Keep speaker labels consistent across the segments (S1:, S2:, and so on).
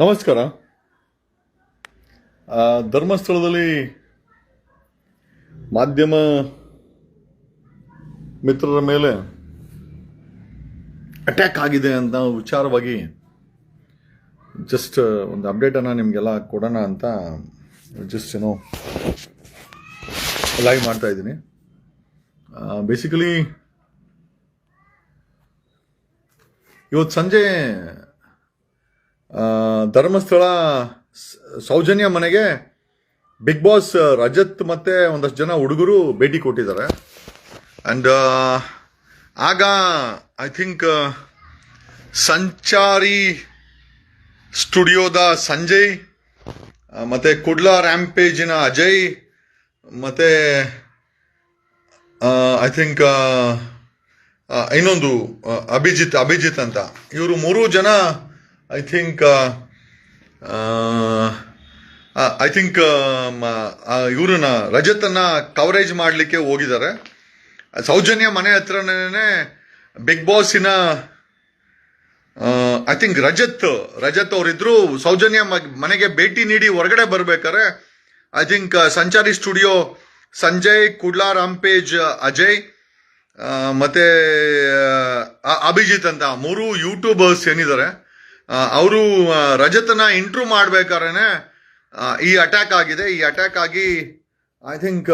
S1: ನಮಸ್ಕಾರ. ಧರ್ಮಸ್ಥಳದಲ್ಲಿ ಮಾಧ್ಯಮ ಮಿತ್ರರ ಮೇಲೆ ಅಟ್ಯಾಕ್ ಆಗಿದೆ ಅಂತ ವಿಚಾರವಾಗಿ ಜಸ್ಟ್ ಒಂದು ಅಪ್ಡೇಟನ್ನು ನಿಮಗೆಲ್ಲ ಕೊಡೋಣ ಅಂತ ಜಸ್ಟ್ ಏನೋ ಲೈವ್ ಮಾಡ್ತಾ ಇದ್ದೀನಿ. ಬೇಸಿಕಲಿ ಇವತ್ತು ಸಂಜೆ ಧರ್ಮಸ್ಥಳ ಸೌಜನ್ಯ ಮನೆಗೆ ಬಿಗ್ ಬಾಸ್ ರಜತ್ ಮತ್ತೆ ಒಂದಷ್ಟು ಜನ ಹುಡುಗರು ಭೇಟಿ ಕೊಟ್ಟಿದ್ದಾರೆ. ಅಂಡ್ ಆಗ ಐ ಥಿಂಕ್ ಸಂಚಾರಿ ಸ್ಟುಡಿಯೋದ ಸಂಜಯ್ ಮತ್ತೆ ಕುಡ್ಲಾ ರ್ಯಾಂಪೇಜಿನ ಅಜಯ್, ಮತ್ತೆ ಐ ಥಿಂಕ್ ಇನ್ನೊಂದು ಅಭಿಜಿತ್ ಅಭಿಜಿತ್ ಅಂತ. ಇವರು ಮೂರು ಜನ ಐ ಥಿಂಕ್ ಐ ಥಿಂಕ್ ಇವ್ರನ್ನ ರಜತನ್ನ ಕವರೇಜ್ ಮಾಡಲಿಕ್ಕೆ ಹೋಗಿದ್ದಾರೆ. ಸೌಜನ್ಯ ಮನೆ ಹತ್ರನೇ ಬಿಗ್ ಬಾಸಿನ ಐ ಥಿಂಕ್ ರಜತ್ ರಜತ್ ಅವರಿದ್ರು ಸೌಜನ್ಯ ಮನೆಗೆ ಭೇಟಿ ನೀಡಿ ಹೊರಗಡೆ ಬರ್ಬೇಕಾರೆ I think Sanchari studio Sanjay, Kudla rampage Ajay ಮತ್ತು ಅಭಿಜಿತ್ ಅಂತ ಮೂರು ಯೂಟ್ಯೂಬರ್ಸ್ ಏನಿದ್ದಾರೆ. ಅವರು ರಜತನ ಇಂಟ್ರೂ ಮಾಡ್ಬೇಕಾದ್ರೆ ಈ ಅಟ್ಯಾಕ್ ಆಗಿದೆ. ಈ ಅಟ್ಯಾಕ್ ಆಗಿ ಐ ಥಿಂಕ್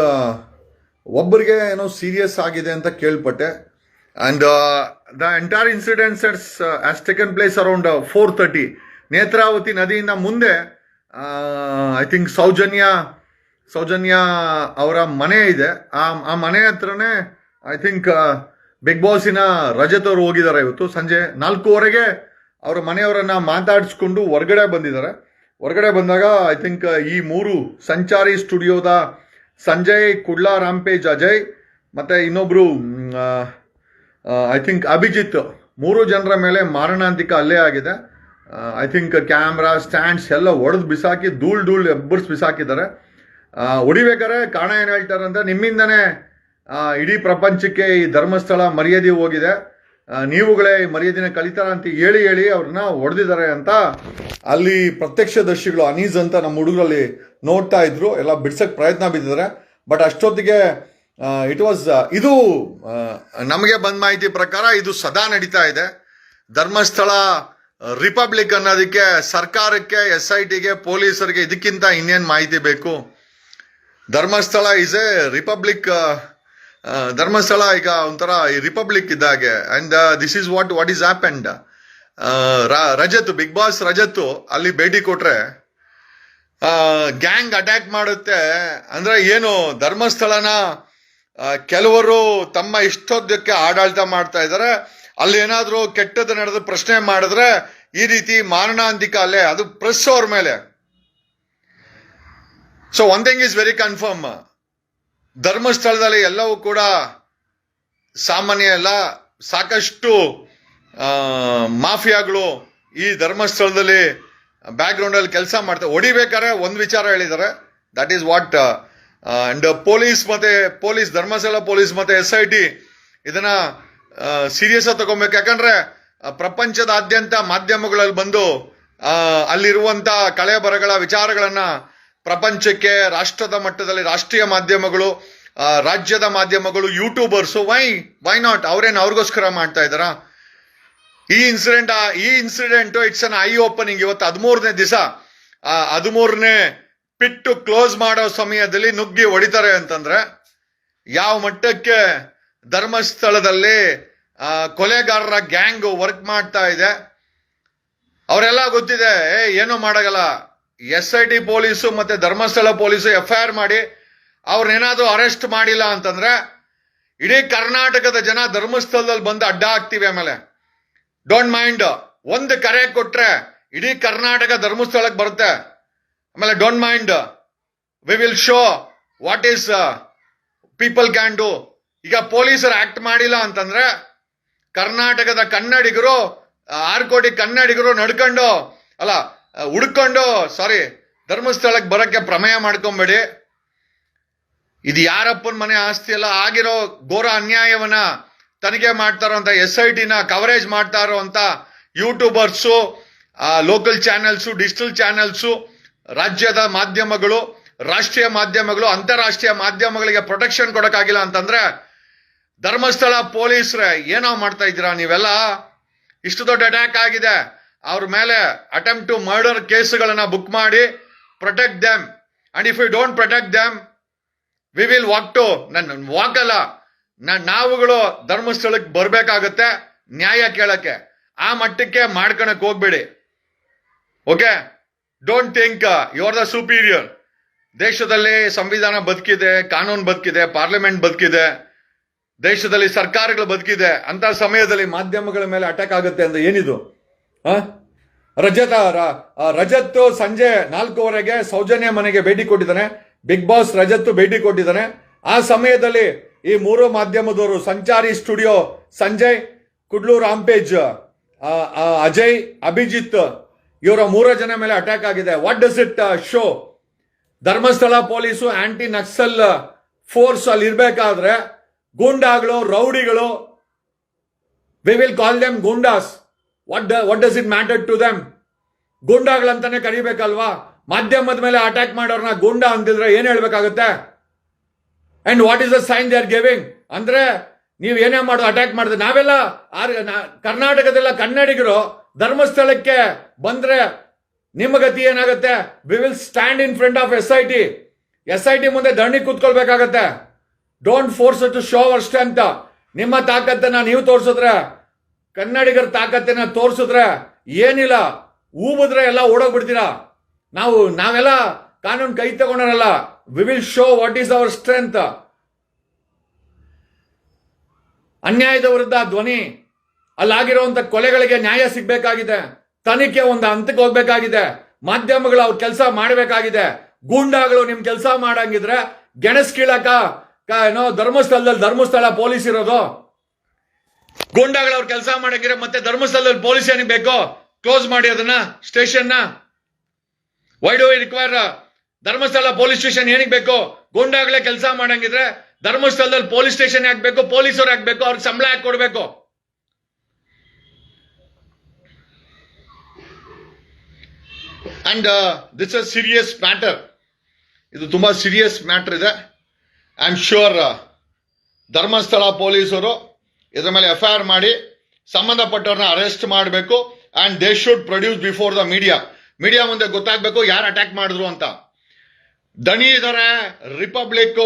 S1: ಒಬ್ಬರಿಗೆ ಏನೋ ಸೀರಿಯಸ್ ಆಗಿದೆ ಅಂತ ಕೇಳ್ಪಟ್ಟೆ. And the entire incident has taken place around four thirty Netravati ನದಿಯಿಂದ ಮುಂದೆ ಐ ಥಿಂಕ್ ಸೌಜನ್ಯ ಸೌಜನ್ಯ ಅವರ ಮನೆ ಇದೆ. ಆ ಆ ಮನೆ ಹತ್ರನೇ ಐ ಥಿಂಕ್ ಬಿಗ್ ಬಾಸಿನ ರಜತ್ ಅವರು ಹೋಗಿದ್ದಾರೆ ಇವತ್ತು. ಸಂಜೆ ನಾಲ್ಕೂವರೆಗೆ ಅವರ ಮನೆಯವರನ್ನ ಮಾತಾಡಿಸ್ಕೊಂಡು ಹೊರಗಡೆ ಬಂದಿದ್ದಾರೆ. ಹೊರಗಡೆ ಬಂದಾಗ ಐ ಥಿಂಕ್ ಈ ಮೂರು ಸಂಚಾರಿ ಸ್ಟುಡಿಯೋದ ಸಂಜಯ್, ಕುಡ್ಲಾ ರಾಮ್ಪೇಜ್ ಅಜಯ್ ಮತ್ತೆ ಇನ್ನೊಬ್ಬರು ಐ ಥಿಂಕ್ ಅಭಿಜಿತ್ ಮೂರು ಜನರ ಮೇಲೆ ಮಾರಣಾಂತಿಕ ಹಲ್ಲೆ ಆಗಿದೆ. ಐ ಥಿಂಕ್ ಕ್ಯಾಮ್ರಾ ಸ್ಟ್ಯಾಂಡ್ಸ್ ಎಲ್ಲ ಒಡೆದು ಬಿಸಾಕಿ, ಧೂಳ್ ಧೂಳ್ ಎಬ್ಬರ್ಸ್ ಬಿಸಾಕಿದ್ದಾರೆ. ಹೊಡಿಬೇಕಾರೆ ಕಾರಣ ಏನು ಹೇಳ್ತಾರೆ ಅಂದರೆ ನಿಮ್ಮಿಂದನೇ ಇಡೀ ಪ್ರಪಂಚಕ್ಕೆ ಈ ಧರ್ಮಸ್ಥಳ ಮರ್ಯಾದೆ ಹೋಗಿದೆ. ನೀವುಗಳೇ ಮರ್ಯಾದಿನ ಕಲಿತಾರ ಅಂತ ಹೇಳಿ ಹೇಳಿ ಅವ್ರನ್ನ ಹೊಡೆದಿದ್ದಾರೆ ಅಂತ ಅಲ್ಲಿ ಪ್ರತ್ಯಕ್ಷದರ್ಶಿಗಳು ಅನೀಸ್ ಅಂತ ನಮ್ಮ ಹುಡುಗರಲ್ಲಿ ನೋಡ್ತಾ ಇದ್ರು. ಎಲ್ಲ ಬಿಡ್ಸಕ್ ಪ್ರಯತ್ನ ಬಿದ್ದಿದ್ದಾರೆ. ಬಟ್ ಅಷ್ಟೊತ್ತಿಗೆ ಇಟ್ ವಾಸ್ ಇದು ನಮಗೆ ಬಂದ ಮಾಹಿತಿ ಪ್ರಕಾರ ಇದು ಸದಾ ನಡೀತಾ ಇದೆ. ಧರ್ಮಸ್ಥಳ ರಿಪಬ್ಲಿಕ್ ಅನ್ನೋದಕ್ಕೆ ಸರ್ಕಾರಕ್ಕೆ ಎಸ್ ಐ ಟಿಗೆ ಪೊಲೀಸರಿಗೆ ಇದಕ್ಕಿಂತ ಇನ್ನೇನು ಮಾಹಿತಿ ಬೇಕು? Dharmasthala is a republic Dharmasthala ಈಗ ಒಂಥರ ರಿಪಬ್ಲಿಕ್ ಇದ್ದಾಗೆ. And this is what what is happened Rajat big boss Rajat ಅಲ್ಲಿ ಭೇಟಿ ಕೊಟ್ರೆ ಗ್ಯಾಂಗ್ ಅಟ್ಯಾಕ್ ಮಾಡುತ್ತೆ. ಅಂದ್ರೆ ಏನು, ಧರ್ಮಸ್ಥಳನ ಕೆಲವರು ತಮ್ಮ ಇಷ್ಟೋದ್ಯಕ್ಕೆ ಆಡಳಿತ ಮಾಡ್ತಾ ಇದ್ದಾರೆ ಅಲ್ಲಿ ಏನಾದರೂ ಕೆಟ್ಟದ್ದು ನಡೆದು ಪ್ರಶ್ನೆ ಮಾಡಿದ್ರೆ ಈ ರೀತಿ ಮಾರಣಾಂತಿಕ ಅಲ್ಲೇ, ಅದು ಪ್ರೆಸ್ ಅವ್ರ ಮೇಲೆ. So one thing is very confirm ಧರ್ಮಸ್ಥಳದಲ್ಲಿ ಎಲ್ಲವೂ ಕೂಡ ಸಾಮಾನ್ಯ ಎಲ್ಲ ಸಾಕಷ್ಟು ಮಾಫಿಯಾಗಳು ಈ ಧರ್ಮಸ್ಥಳದಲ್ಲಿ ಬ್ಯಾಕ್ಗ್ರೌಂಡ್ ಅಲ್ಲಿ ಕೆಲಸ ಮಾಡ್ತಾರೆ ಹೊಡಿಬೇಕಾದ್ರೆ ಒಂದು ವಿಚಾರ ಹೇಳಿದ್ದಾರೆ. That is what and police ಮತ್ತೆ ಪೊಲೀಸ್ ಧರ್ಮಸ್ಥಳ ಪೊಲೀಸ್ ಮತ್ತೆ ಎಸ್ ಐ ಟಿ ಇದನ್ನ ಸೀರಿಯಸ್ ಆಗಿ ತಗೊಬೇಕು ಯಾಕಂದ್ರೆ ಪ್ರಪಂಚದಾದ್ಯಂತ ಮಾಧ್ಯಮಗಳಲ್ಲಿ ಬಂದು ಅಲ್ಲಿರುವಂತ ಕಳೆ ಬರಗಳ ವಿಚಾರಗಳನ್ನ ಪ್ರಪಂಚಕ್ಕೆ ರಾಷ್ಟ್ರದ ಮಟ್ಟದಲ್ಲಿ ರಾಷ್ಟ್ರೀಯ ಮಾಧ್ಯಮಗಳು ರಾಜ್ಯದ ಮಾಧ್ಯಮಗಳು ಯೂಟ್ಯೂಬರ್ಸು ವೈ ವೈ ನಾಟ್ ಅವ್ರೇನು ಅವ್ರಿಗೋಸ್ಕರ ಮಾಡ್ತಾ ಇದ್ದಾರಾ? ಈ ಇನ್ಸಿಡೆಂಟ್ ಈ incident it's an eye opening ಇವತ್ತು ಹದಿಮೂರನೇ ದಿವಸ ಹದಿಮೂರನೇ ಪಿಟ್ಟು ಕ್ಲೋಸ್ ಮಾಡೋ ಸಮಯದಲ್ಲಿ ನುಗ್ಗಿ ಹೊಡಿತಾರೆ ಅಂತಂದ್ರೆ, ಯಾವ ಮಟ್ಟಕ್ಕೆ ಧರ್ಮಸ್ಥಳದಲ್ಲಿ ಕೊಲೆಗಾರರ ಗ್ಯಾಂಗ್ ವರ್ಕ್ ಮಾಡ್ತಾ ಇದೆ, ಅವರೆಲ್ಲ ಗೊತ್ತಿದೆ ಏನೂ ಮಾಡಗಲ್ಲ ಎಸ್ ಐ ಟಿ ಪೊಲೀಸು ಮತ್ತೆ Dharmasthala police F I R ಮಾಡಿ ಅವ್ರನ್ನೇನಾದರೂ ಅರೆಸ್ಟ್ ಮಾಡಿಲ್ಲ ಅಂತಂದ್ರೆ ಇಡೀ ಕರ್ನಾಟಕದ ಜನ ಧರ್ಮಸ್ಥಳದಲ್ಲಿ ಬಂದು ಅಡ್ಡ ಹಾಕ್ತಿವಿ ಆಮೇಲೆ. ಡೋಂಟ್ ಮೈಂಡ್ ಒಂದು ಕರೆ ಕೊಟ್ರೆ ಇಡೀ ಕರ್ನಾಟಕ ಧರ್ಮಸ್ಥಳಕ್ಕೆ ಬರುತ್ತೆ. ಆಮೇಲೆ don't mind we will show what is people can do ಈಗ ಪೊಲೀಸರು ಆಕ್ಟ್ ಮಾಡಿಲ್ಲ ಅಂತಂದ್ರೆ ಕರ್ನಾಟಕದ ಕನ್ನಡಿಗರು ಆ, ಆರು ಕೋಟಿ ಕನ್ನಡಿಗರು ನಡ್ಕೊಂಡು ಅಲ್ಲ ಹುಡ್ಕೊಂಡು ಸಾರಿ ಧರ್ಮಸ್ಥಳಕ್ಕೆ ಬರೋಕ್ಕೆ ಪ್ರಮೇಯ ಮಾಡ್ಕೊಂಬೇಡಿ. ಇದು ಯಾರಪ್ಪನ ಮನೆ ಆಸ್ತಿ ಎಲ್ಲ ಆಗಿರೋ ಘೋರ ಅನ್ಯಾಯವನ್ನ ತನಿಖೆ ಮಾಡ್ತಾ ಇರೋಂಥ ಎಸ್ ಐ ಟಿನ ಕವರೇಜ್ ಮಾಡ್ತಾ ಅಂತ YouTubers local channels digital channels ರಾಜ್ಯದ ಮಾಧ್ಯಮಗಳು, ರಾಷ್ಟ್ರೀಯ ಮಾಧ್ಯಮಗಳು, ಅಂತಾರಾಷ್ಟ್ರೀಯ ಮಾಧ್ಯಮಗಳಿಗೆ ಪ್ರೊಟೆಕ್ಷನ್ ಕೊಡೋಕ್ಕಾಗಿಲ್ಲ ಅಂತಂದ್ರೆ, ಧರ್ಮಸ್ಥಳ ಪೊಲೀಸ್ರೆ ಏನೋ ಮಾಡ್ತಾ ಇದ್ದೀರಾ ನೀವೆಲ್ಲ? ಇಷ್ಟು ದೊಡ್ಡ ಅಟ್ಯಾಕ್ ಆಗಿದೆ. ಅವ್ರ ಮೇಲೆ ಅಟೆಂಪ್ಟ್ ಟು ಮರ್ಡರ್ ಕೇಸುಗಳನ್ನು ಬುಕ್ ಮಾಡಿ protect them and if you don't protect them we will walk to ನನ್ನ ವಾಕ್ ಅಲ್ಲ ನಾವುಗಳು ಧರ್ಮಸ್ಥಳಕ್ಕೆ ಬರಬೇಕಾಗುತ್ತೆ ನ್ಯಾಯ ಕೇಳಕ್ಕೆ. ಆ ಮಟ್ಟಕ್ಕೆ ಮಾಡ್ಕೊಳಕ್ ಹೋಗ್ಬೇಡಿ. Okay don't think you are the superior ದೇಶದಲ್ಲಿ ಸಂವಿಧಾನ ಬದುಕಿದೆ, ಕಾನೂನು ಬದುಕಿದೆ ಪಾರ್ಲಿಮೆಂಟ್ ಬದುಕಿದೆ, ದೇಶದಲ್ಲಿ ಸರ್ಕಾರಗಳು ಬದುಕಿದೆ ಅಂತ ಸಮಯದಲ್ಲಿ ಮಾಧ್ಯಮಗಳ ಮೇಲೆ ಅಟ್ಯಾಕ್ ಆಗುತ್ತೆ ಅಂದ್ರೆ ಏನಿದು? ರಜತ ರಜತ್ ಸಂಜೆ ನಾಲ್ಕೂವರೆಗೆ ಸೌಜನ್ಯ ಮನೆಗೆ ಭೇಟಿ ಕೊಟ್ಟಿದ್ದಾನೆ. ಬಿಗ್ ಬಾಸ್ ರಜತ್ ಭೇಟಿ ಕೊಟ್ಟಿದ್ದಾನೆ. ಆ ಸಮಯದಲ್ಲಿ ಈ ಮೂರು ಮಾಧ್ಯಮದವರು, ಸಂಚಾರಿ ಸ್ಟುಡಿಯೋ ಸಂಜಯ್, ಕುಡ್ಲೂ ರಾಂಪೇಜ್ ಅಜಯ್, ಅಭಿಜಿತ್, ಇವರ ಮೂರು ಜನ ಮೇಲೆ ಅಟ್ಯಾಕ್ ಆಗಿದೆ. What does it show Dharmasthala police anti Naxal force ಅಲ್ಲಿ ಇರಬೇಕಾದ್ರೆ ಗೂಂಡಾಗಳು ರೌಡಿಗಳು we will call them goondas what what does it matter to them ಗೂಂಡಾಗಳಂತಾನೆ ಕರಿಬೇಕಲ್ವಾ? ಮಾಧ್ಯಮದ ಮೇಲೆ ಅಟ್ಯಾಕ್ ಮಾಡೋರ್ನ ಗೂಂಡ ಅಂತಿದ್ರೆ ಏನು ಹೇಳ್ಬೇಕಾಗುತ್ತೆ? And what is the sign they are giving ಅಂದ್ರೆ ನೀವು ಏನೇ ಮಾಡೋದು ಅಟ್ಯಾಕ್ ಮಾಡಿದ್ರೆ ನಾವೆಲ್ಲ ಕರ್ನಾಟಕದೆಲ್ಲ ಕನ್ನಡಿಗರು ಧರ್ಮಸ್ಥಳಕ್ಕೆ ಬಂದ್ರೆ ನಿಮ್ಮ ಗತಿ ಏನಾಗುತ್ತೆ? We will stand in front of S I T S I T ಮುಂದೆ ದಣಿ ಕೂತ್ಕೊಳ್ಬೇಕಾಗತ್ತೆ. ಡೋಂಟ್ ಫೋರ್ಸ್ ಟು ಶೋ ಅಷ್ಟೇ ಅಂತ ನಿಮ್ಮ ತಾಕತ್ತನ್ನ ನೀವು ತೋರಿಸಿದ್ರೆ ಕನ್ನಡಿಗರ ತಾಕತ್ತನ್ನ ತೋರಿಸಿದ್ರೆ ಏನಿಲ್ಲ ಊಬಿದ್ರೆ ಎಲ್ಲ ಓಡೋಗ್ಬಿಡ್ತೀರಾ? ನಾವು, ನಾವೆಲ್ಲ ಕಾನೂನು ಕೈ ತಗೊಂಡಿರಲ್ಲ we will show what is our strength ಅನ್ಯಾಯದ ವಿರುದ್ಧ ಧ್ವನಿ ಅಲ್ಲಾಗಿರುವಂತ ಕೊಲೆಗಳಿಗೆ ನ್ಯಾಯ ಸಿಗಬೇಕಾಗಿದೆ. ತನಿಖೆ ಒಂದು ಹಂತಕ್ಕೆ ಹೋಗ್ಬೇಕಾಗಿದೆ. ಮಾಧ್ಯಮಗಳು ಅವ್ರ ಕೆಲಸ ಮಾಡಬೇಕಾಗಿದೆ. ಗೂಂಡಾಗಳು ನಿಮ್ ಕೆಲಸ ಮಾಡಂಗಿದ್ರೆ ಗೆಣಸ್ ಕೀಳಕ ಏನೋ ಧರ್ಮಸ್ಥಳದಲ್ಲಿ ಧರ್ಮಸ್ಥಳ ಪೊಲೀಸ್ ಇರೋದು. ಗೂಂಡಾಗಳು ಅವ್ರ ಕೆಲಸ ಮಾಡಂಗಿದ್ರೆ ಮತ್ತೆ ಧರ್ಮಸ್ಥಳದಲ್ಲಿ ಪೊಲೀಸ್ ಏನಿಗೆ ಬೇಕೋ ಕ್ಲೋಸ್ ಮಾಡಿ ಅದನ್ನ station why do require Dharmasthala police station ಏನಿಗೆ ಬೇಕು ಗೂಂಡಾಗಳೇ ಕೆಲಸ ಮಾಡಂಗಿದ್ರೆ ಧರ್ಮಸ್ಥಳದಲ್ಲಿ ಪೊಲೀಸ್ ಸ್ಟೇಷನ್ ಹಾಕ್ಬೇಕು ಪೊಲೀಸರು ಹಾಕ್ಬೇಕು ಅವ್ರಿಗೆ ಸಂಬಳ ಹಾಕಿ ಕೊಡ್ಬೇಕು? And this a serious matter ಇದು ತುಂಬಾ ಸೀರಿಯಸ್ ಮ್ಯಾಟರ್ ಇದೆ. ಐ ಆಮ್ ಶ್ಯೂರ್ ಧರ್ಮಸ್ಥಳ ಪೊಲೀಸರು ಇದರ ಮೇಲೆ ಎಫ್ ಐ ಆರ್ ಮಾಡಿ ಸಂಬಂಧಪಟ್ಟವ್ರನ್ನ ಅರೆಸ್ಟ್ ಮಾಡಬೇಕು and they should produce before the media media ಮುಂದೆ ಗೊತ್ತಾಗಬೇಕು ಯಾರು ಅಟ್ಯಾಕ್ ಮಾಡಿದ್ರು ಅಂತ. ದಣಿ ಇದಾರೆ ರಿಪಬ್ಲಿಕ್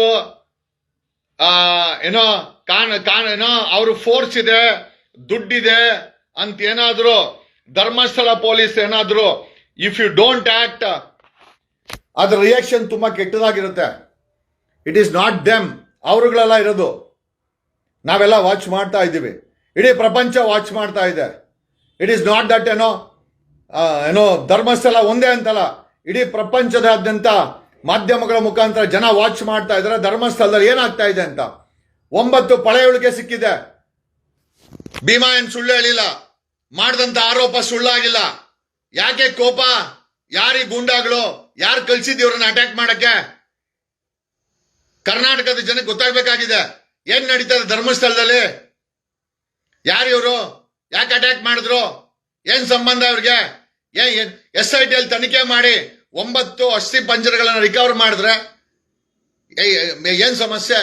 S1: ಏನೋ ಕಾನ್ ಕಾನ್, ಏನೋ ಅವ್ರ ಫೋರ್ಸ್ ಇದೆ, ದುಡ್ಡಿದೆ ಅಂತ ಏನಾದ್ರು ಧರ್ಮಸ್ಥಳ ಪೊಲೀಸ್ ಏನಾದ್ರು ಇಫ್ ಯು ಡೋಂಟ್ ಆಕ್ಟ್ ಅದ್ರ ರಿಯಾಕ್ಷನ್ ತುಂಬಾ ಕೆಟ್ಟದಾಗಿರುತ್ತೆ. ಇಟ್ ಈಸ್ ನಾಟ್ ಡೆಮ್ ಅವರುಗಳೆಲ್ಲ ಇರೋದು. ನಾವೆಲ್ಲ ವಾಚ್ ಮಾಡ್ತಾ ಇದ್ದೀವಿ. ಇಡೀ ಪ್ರಪಂಚ ವಾಚ್ ಮಾಡ್ತಾ ಇದೆ. ಇಟ್ ಈಸ್ ನಾಟ್ ದಟ್ ಏನೋ ಏನೋ ಧರ್ಮಸ್ಥಳ ಒಂದೇ ಅಂತಲ್ಲ. ಇಡೀ ಪ್ರಪಂಚದಾದ್ಯಂತ ಮಾಧ್ಯಮಗಳ ಮುಖಾಂತರ ಜನ ವಾಚ್ ಮಾಡ್ತಾ ಇದ್ದಾರೆ. ಧರ್ಮಸ್ಥಳದಲ್ಲಿ ಏನಾಗ್ತಾ ಇದೆ ಅಂತ. ಒಂಬತ್ತು ಪಳೆಯುಳಿಕೆ ಸಿಕ್ಕಿದೆ. ಭೀಮಾ ಏನು ಸುಳ್ಳು ಹೇಳಿಲ್ಲ. ಮಾಡಿದಂತ ಆರೋಪ ಸುಳ್ಳಾಗಿಲ್ಲ. ಯಾಕೆ ಕೋಪ? ಯಾರಿ ಗೂಂಡಾಗಳು ಯಾರು ಕಳ್ಸಿದ್ ಇವ್ರನ್ನ ಅಟ್ಯಾಕ್ ಮಾಡಕ್ಕೆ? ಕರ್ನಾಟಕದ ಜನಕ್ಕೆ ಗೊತ್ತಾಗ್ಬೇಕಾಗಿದೆ. ಏನ್ ನಡೀತದೆ ಧರ್ಮಸ್ಥಳದಲ್ಲಿ? ಯಾರು ಇವರು? ಯಾಕೆ ಅಟ್ಯಾಕ್ ಮಾಡಿದ್ರು? ಏನ್ ಸಂಬಂಧ ಅವ್ರಿಗೆ ಏನ್ ಎಸ್ ಐ ಟಿ ಅಲ್ಲಿ ತನಿಖೆ ಮಾಡಿ ಒಂಬತ್ತು ಅಸ್ಥಿ ಪಂಜರಗಳನ್ನ ರಿಕವರ್ ಮಾಡಿದ್ರೆ ಏನ್ ಸಮಸ್ಯೆ?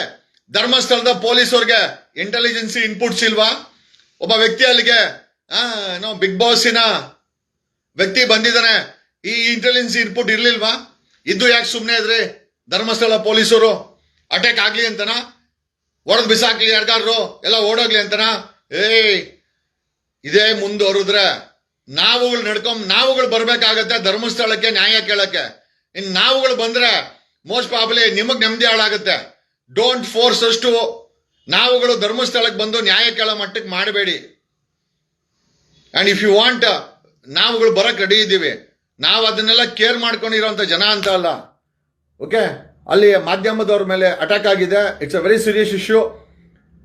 S1: ಧರ್ಮಸ್ಥಳದ ಪೊಲೀಸವ್ರಿಗೆ ಇಂಟೆಲಿಜೆನ್ಸಿ ಇನ್ಪುಟ್ಸ್ ಇಲ್ವಾ? ಒಬ್ಬ ವ್ಯಕ್ತಿ ಅಲ್ಲಿಗೆ ಏನೋ ಬಿಗ್ ಬಾಸಿನ ವ್ಯಕ್ತಿ ಬಂದಿದ್ದಾನೆ. ಈ ಇಂಟೆಲಿಜೆನ್ಸ್ ಇನ್ಪುಟ್ ಇರ್ಲಿಲ್ವಾ? ಇದ್ದು ಯಾಕೆ ಸುಮ್ಮನೆ ಇದ್ರಿ? ಧರ್ಮಸ್ಥಳ ಪೊಲೀಸರು? ಅಟ್ಯಾಕ್ ಆಗಲಿ ಅಂತನ? ಹೊಡೆದ್ ಬಿಸಾಕ್ಲಿ ಯಾರ್ಗಾರು ಎಲ್ಲ ಓಡೋಗ್ಲಿ ಅಂತನ? ಏಯ್, ಇದೇ ಮುಂದುವರಿದ್ರೆ ನಾವುಗಳು ನಡ್ಕೊಂಡ್ ನಾವುಗಳು ಬರ್ಬೇಕಾಗತ್ತೆ ಧರ್ಮಸ್ಥಳಕ್ಕೆ, ನ್ಯಾಯ ಕೇಳಕ್ಕೆ. ಇನ್ ನಾವುಗಳು ಬಂದ್ರೆ ಮೋಸ್ಟ್ ಪ್ರಾಬ್ಲಿ ನಿಮಗ್ ನೆಮ್ಮದಿ ಹಾಳಾಗುತ್ತೆ. ಡೋಂಟ್ ಫೋರ್ಸ್ ಅಷ್ಟು ನಾವುಗಳು ಧರ್ಮಸ್ಥಳಕ್ಕೆ ಬಂದು ನ್ಯಾಯ ಕೇಳೋ ಮಟ್ಟಕ್ಕೆ ಮಾಡಬೇಡಿ. ಅಂಡ್ ಇಫ್ ಯು ವಾಂಟ್ ನಾವುಗಳು ಬರಕ್ ರೆಡಿ ಇದ್ದೀವಿ. ನಾವು ಅದನ್ನೆಲ್ಲ ಕೇರ್ ಮಾಡ್ಕೊಂಡಿರೋಂಥ ಜನ ಅಂತ ಅಲ್ಲ. ಓಕೆ ಅಲ್ಲಿ ಮಾಧ್ಯಮದವ್ರ ಮೇಲೆ ಅಟ್ಯಾಕ್ ಆಗಿದೆ. It's a very serious issue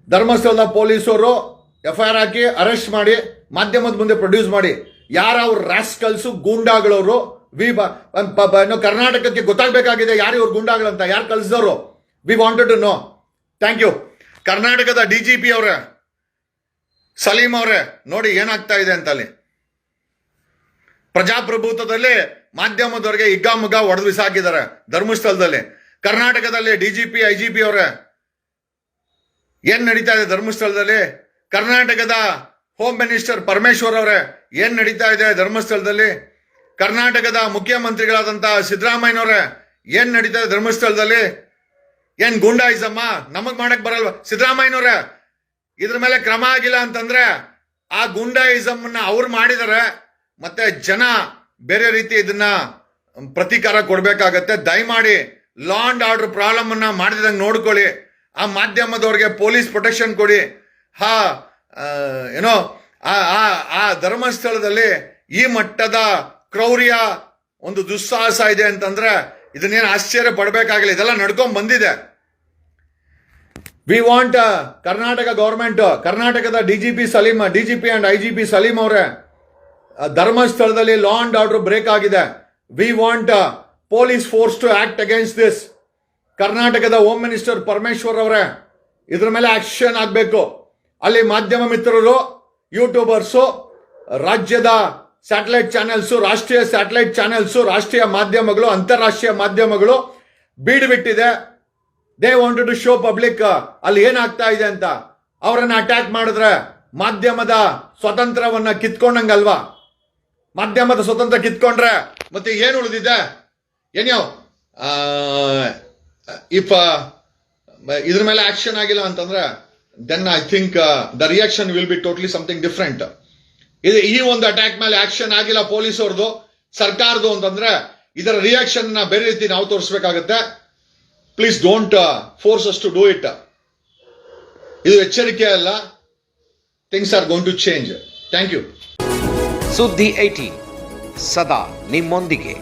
S1: ಧರ್ಮಸ್ಥಳದ ಪೊಲೀಸರು ಎಫ್ ಐ ಹಾಕಿ ಅರೆಸ್ಟ್ ಮಾಡಿ, ಮಾಧ್ಯಮದ ಮುಂದೆ ಪ್ರೊಡ್ಯೂಸ್ ಮಾಡಿ. ಯಾರವ್ರ ರಾಸ್ಕಲ್ಸು ಗೂಂಡಾಗಳವರು? ವಿ ಇನ್ನು ಕರ್ನಾಟಕಕ್ಕೆ ಗೊತ್ತಾಗಬೇಕಾಗಿದೆ ಯಾರು ಇವ್ರು ಗೂಂಡಾಗಳಂತ ಯಾರು ಕಳಿಸಿದವರು? We wanted to know thank you ಕರ್ನಾಟಕದ ಡಿ ಜಿ ಪಿ ಅವರೇ ಸಲೀಂ ಅವರೇ, ನೋಡಿ ಏನಾಗ್ತಾ ಇದೆ ಅಂತ ಅಲ್ಲಿ. ಪ್ರಜಾಪ್ರಭುತ್ವದಲ್ಲಿ ಮಾಧ್ಯಮದವರಿಗೆ ಹಿಗ್ಗಾಮುಗ್ಗ ಹೊಡೆದು ಬಿಸಾಕಿದ್ದಾರೆ ಧರ್ಮಸ್ಥಳದಲ್ಲಿ. ಕರ್ನಾಟಕದಲ್ಲಿ ಡಿಜಿಪಿ, ಐಜಿಪಿ ಅವರೇ, ಏನ್ ನಡೀತಾ ಇದೆ ಧರ್ಮಸ್ಥಳದಲ್ಲಿ? ಕರ್ನಾಟಕದ ಹೋಮ್ ಮಿನಿಸ್ಟರ್ ಪರಮೇಶ್ವರ್ ಅವರೇ, ಏನ್ ನಡೀತಾ ಇದೆ ಧರ್ಮಸ್ಥಳದಲ್ಲಿ? ಕರ್ನಾಟಕದ ಮುಖ್ಯಮಂತ್ರಿಗಳಾದಂತಹ ಸಿದ್ದರಾಮಯ್ಯನವರೇ ಏನ್ ನಡೀತಾ ಇದೆ ಧರ್ಮಸ್ಥಳದಲ್ಲಿ? ಏನ್ ಗುಂಡಾಯಿಸಮ್ಮ? ನಮಗ್ ಮಾಡಕ್ ಬರಲ್ವಾ? ಸಿದ್ದರಾಮಯ್ಯನವ್ರೆ ಇದ್ರ ಮೇಲೆ ಕ್ರಮ ಆಗಿಲ್ಲ ಅಂತಂದ್ರೆ ಆ ಗುಂಡಾಯಿಸಮ್ ಅವ್ರು ಮಾಡಿದರೆ, ಮತ್ತೆ ಜನ ಬೇರೆ ರೀತಿ ಇದನ್ನ ಪ್ರತೀಕಾರ ಕೊಡ್ಬೇಕಾಗತ್ತೆ. ದಯಮಾಡಿ ಲಾ ಅಂಡ್ ಆರ್ಡರ್ ಪ್ರಾಬ್ಲಮ್ ಅನ್ನ ಮಾಡಿದಂಗೆ ನೋಡ್ಕೊಳ್ಳಿ. ಆ ಮಾಧ್ಯಮದವ್ರಿಗೆ ಪೊಲೀಸ್ ಪ್ರೊಟೆಕ್ಷನ್ ಕೊಡಿ. ಹಾ ಏನೋ, ಆ ಆ ಧರ್ಮಸ್ಥಳದಲ್ಲಿ ಈ ಮಟ್ಟದ ಕ್ರೌರ್ಯ ಒಂದು ದುಸ್ಸಾಹಸ ಇದೆ ಅಂತಂದ್ರೆ ಇದನ್ನೇನು ಆಶ್ಚರ್ಯ ಪಡ್ಬೇಕಾಗಿಲ್ಲ. ಇದೆಲ್ಲ ನಡ್ಕೊಂಡ್ ಬಂದಿದೆ. ವಿ ವಾಂಟ್ ಕರ್ನಾಟಕ ಗೌರ್ಮೆಂಟ್ ಕರ್ನಾಟಕದ D G P Salim D G P and I and P Salim ಅವರೇ ಧರ್ಮಸ್ಥಳದಲ್ಲಿ ಲಾ ಅಂಡ್ ಆರ್ಡರ್ ಬ್ರೇಕ್ ಆಗಿದೆ. We want police force to act against this ಕರ್ನಾಟಕದ ಹೋಮ್ ಮಿನಿಸ್ಟರ್ ಪರಮೇಶ್ವರ್ ಅವರೇ, ಇದ್ರ ಮೇಲೆ ಆಕ್ಷನ್ ಆಗಬೇಕು. ಅಲ್ಲಿ ಮಾಧ್ಯಮ ಮಿತ್ರರು ಯೂಟ್ಯೂಬರ್ಸು ರಾಜ್ಯದ ಸ್ಯಾಟಲೈಟ್ ಚಾನೆಲ್ಸು ರಾಷ್ಟ್ರೀಯ ಸ್ಯಾಟಲೈಟ್ ಚಾನೆಲ್ಸು ರಾಷ್ಟ್ರೀಯ ಮಾಧ್ಯಮಗಳು, ಅಂತಾರಾಷ್ಟ್ರೀಯ ಮಾಧ್ಯಮಗಳು ಬೀಡು ಬಿಟ್ಟಿದೆ they wanted to show public ಅಲ್ಲಿ ಏನಾಗ್ತಾ ಇದೆ ಅಂತ. ಅವರನ್ನು ಅಟ್ಯಾಕ್ ಮಾಡಿದ್ರೆ ಮಾಧ್ಯಮದ ಸ್ವತಂತ್ರವನ್ನ ಕಿತ್ಕೊಂಡಂಗಲ್ವಾ? ಮಾಧ್ಯಮದ ಸ್ವತಂತ್ರ ಕಿತ್ಕೊಂಡ್ರೆ ಮತ್ತೆ ಏನು ಉಳಿದಿದೆ? ಏನೋ ಇಫ್ ಇದ್ರ ಮೇಲೆ ಆಕ್ಷನ್ ಆಗಿಲ್ಲ ಅಂತಂದ್ರೆ then I think the reaction will be totally something different ಇದು ಈ ಒಂದು ಅಟ್ಯಾಕ್ ಮೇಲೆ ಆಕ್ಷನ್ ಆಗಿಲ್ಲ ಪೊಲೀಸ್ ಅವ್ರದ್ದು ಸರ್ಕಾರದ್ದು ಅಂತಂದ್ರೆ, ಇದರ ರಿಯಾಕ್ಷನ್ ಬೇರೆ ರೀತಿ ನಾವು ತೋರಿಸ್ಬೇಕಾಗತ್ತೆ. Please don't force us to do it ಇದು ಎಚ್ಚರಿಕೆ ಅಲ್ಲ. Things are going to change thank you
S2: Suddi IT, ಸದಾ ನಿಮ್ಮೊಂದಿಗೆ.